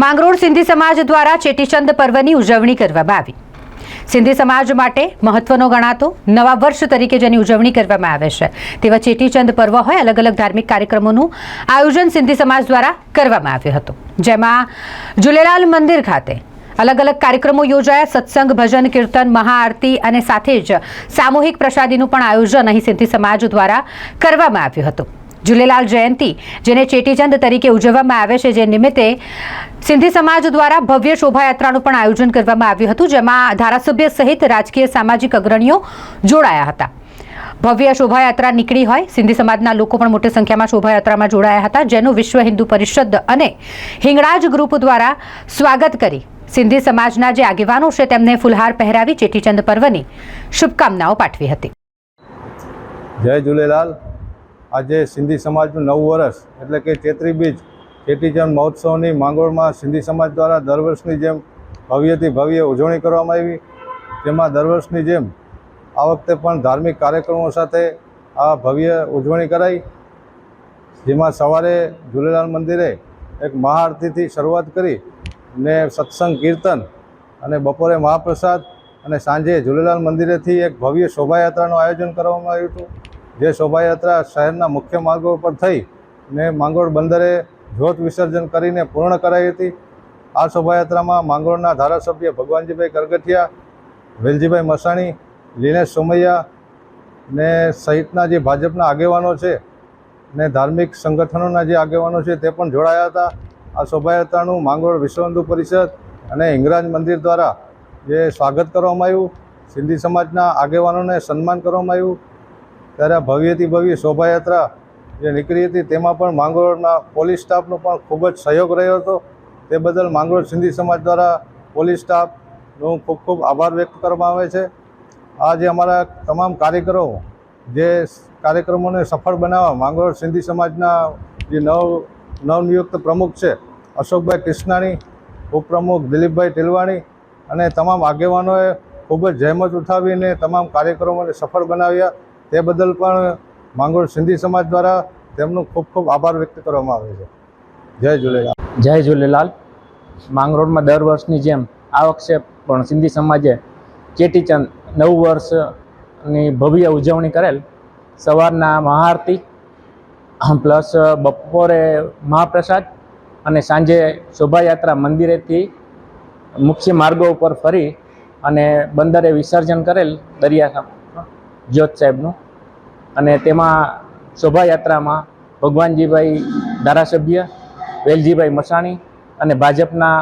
માંગરોળ સિંધી સમાજ દ્વારા ચેટીચંદ પર્વની ઉજવણી કરવામાં આવી. સિંધી સમાજ માટે મહત્વનો ગણાતો નવા વર્ષ તરીકે જેની ઉજવણી કરવામાં આવે છે. તેવા ચેટીચંદ પર્વ હોય અલગ અલગ ધાર્મિક કાર્યક્રમોનું આયોજન સિંધી સમાજ દ્વારા કરવામાં આવ્યું હતું. જેમાં ઝૂલેલાલ મંદિર ખાતે અલગ અલગ કાર્યક્રમો યોજાયા. સત્સંગ, ભજન, કીર્તન, મહાઆરતી અને સાથે જ સામૂહિક પ્રસાદીનું પણ આયોજન અહીં સિંધી સમાજ દ્વારા કરવામાં આવ્યું હતું. ઝૂલેલાલ જયંતિ, જેને ચેટીચંદ તરીકે ઉજવવામાં આવે છે, જે નિમિત્તે સિંધી સમાજ દ્વારા ભવ્ય શોભાયાત્રાનું પણ આયોજન કરવામાં આવ્યું હતું, જેમાં ધારાસભ્ય સહિત રાજકીય સામાજિક અગ્રણીઓ જોડાયા હતા. ભવ્ય શોભાયાત્રા નીકળી હોય, સિંધી સમાજના લોકો પણ મોટી સંખ્યામાં શોભાયાત્રામાં જોડાયા હતા, જેનું વિશ્વ હિન્દુ પરિષદ અને હિંગળાજ ગ્રુપ દ્વારા સ્વાગત કરી સિંધી સમાજના જે આગેવાનો છે, તેમને ફુલહાર પહેરાવી ચેટીચંદ પર્વની શુભકામનાઓ પાઠવી હતી. જય ઝૂલેલાલ. આજે સિંધી સમાજનું નવું વર્ષ, એટલે કે ચેત્રી બીજ ચેટીચંદ મહોત્સવની માંગોળમાં સિંધી સમાજ દ્વારા દર વર્ષની જેમ ભવ્યથી ભવ્ય ઉજવણી કરવામાં આવી. જેમાં દર વર્ષની જેમ આ વખતે પણ ધાર્મિક કાર્યક્રમો સાથે આ ભવ્ય ઉજવણી કરાઈ. જેમાં સવારે ઝૂલેલાલ મંદિરે એક મહાઆરતીથી શરૂઆત કરી ને સત્સંગ, કીર્તન અને બપોરે મહાપ્રસાદ અને સાંજે ઝૂલેલાલ મંદિરેથી એક ભવ્ય શોભાયાત્રાનું આયોજન કરવામાં આવ્યું હતું. જે શોભાયાત્રા શહેરના મુખ્ય માર્ગો પર થઈ ને માંગોળ બંદરે જ્યોત વિસર્જન કરીને પૂર્ણ કરાઈ હતી. આ શોભાયાત્રામાં માંગરોળના ધારાસભ્ય ભગવાનજીભાઈ કરગઠિયા વેલજીભાઈ મસાણી, લીનેશ સોમૈયા ને સહિતના જે ભાજપના આગેવાનો છે ને ધાર્મિક સંગઠનોના જે આગેવાનો છે તે પણ જોડાયા હતા. આ શોભાયાત્રાનું માંગરોળ વિશ્વ પરિષદ અને હિંગરાજ મંદિર દ્વારા જે સ્વાગત કરવામાં આવ્યું. સિંધી સમાજના આગેવાનોને સન્માન કરવામાં આવ્યું. ત્યારે ભવ્યથી ભવ્ય શોભાયાત્રા જે નીકળી હતી, તેમાં પણ માંગરોળના પોલીસ સ્ટાફનો પણ ખૂબ જ સહયોગ રહ્યો હતો. તે બદલ માંગરોળ સિંધી સમાજ દ્વારા પોલીસ સ્ટાફનો ખૂબ ખૂબ આભાર વ્યક્ત કરવામાં આવે છે. આ જે અમારા તમામ કાર્યકરો જે કાર્યક્રમોને સફળ બનાવવા માંગરોળ સિંધી સમાજના જે નવ, નવનિયુક્ત પ્રમુખ છે, અશોકભાઈ કૃષ્ણાણી ઉપપ્રમુખ દિલીપભાઈ ટીલવાણી અને તમામ આગેવાનોએ ખૂબ જ જહેમત ઉઠાવીને તમામ કાર્યક્રમોને સફળ બનાવ્યા. તે બદલ પણ માંગરોળ સિંધી સમાજ દ્વારા તેમનો ખૂબ ખૂબ આભાર વ્યક્ત કરવામાં આવે છે. જય ઝૂલેલાલ. જય ઝૂલેલાલ. માંગરોળમાં દર વર્ષની જેમ આ વખતે પણ સિંધી સમાજે ચેટીચંદ નવ વર્ષની ભવ્ય ઉજવણી કરેલ સવારના મહાઆરતી પ્લસ બપોરે મહાપ્રસાદ અને સાંજે શોભાયાત્રા મંદિરેથી મુખ્ય માર્ગો ઉપર ફરી અને બંદરે વિસર્જન કરેલ દરિયા જ્યોત સાહેબનું અને તેમાં શોભાયાત્રામાં ભગવાનજીભાઈ ધારાસભ્ય, વેલજીભાઈ મસાણી અને ભાજપના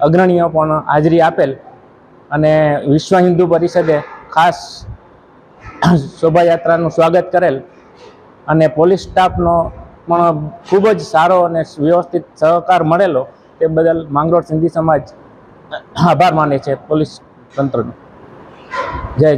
અગ્રણીઓ પણ હાજરી આપેલ અને વિશ્વ હિન્દુ પરિષદે ખાસ શોભાયાત્રાનું સ્વાગત કરેલ અને પોલીસ સ્ટાફનો પણ ખૂબ જ સારો અને વ્યવસ્થિત સહકાર મળેલો તે બદલ માંગરોળ સિંધી સમાજ આભાર માને છે પોલીસ તંત્રનો. જય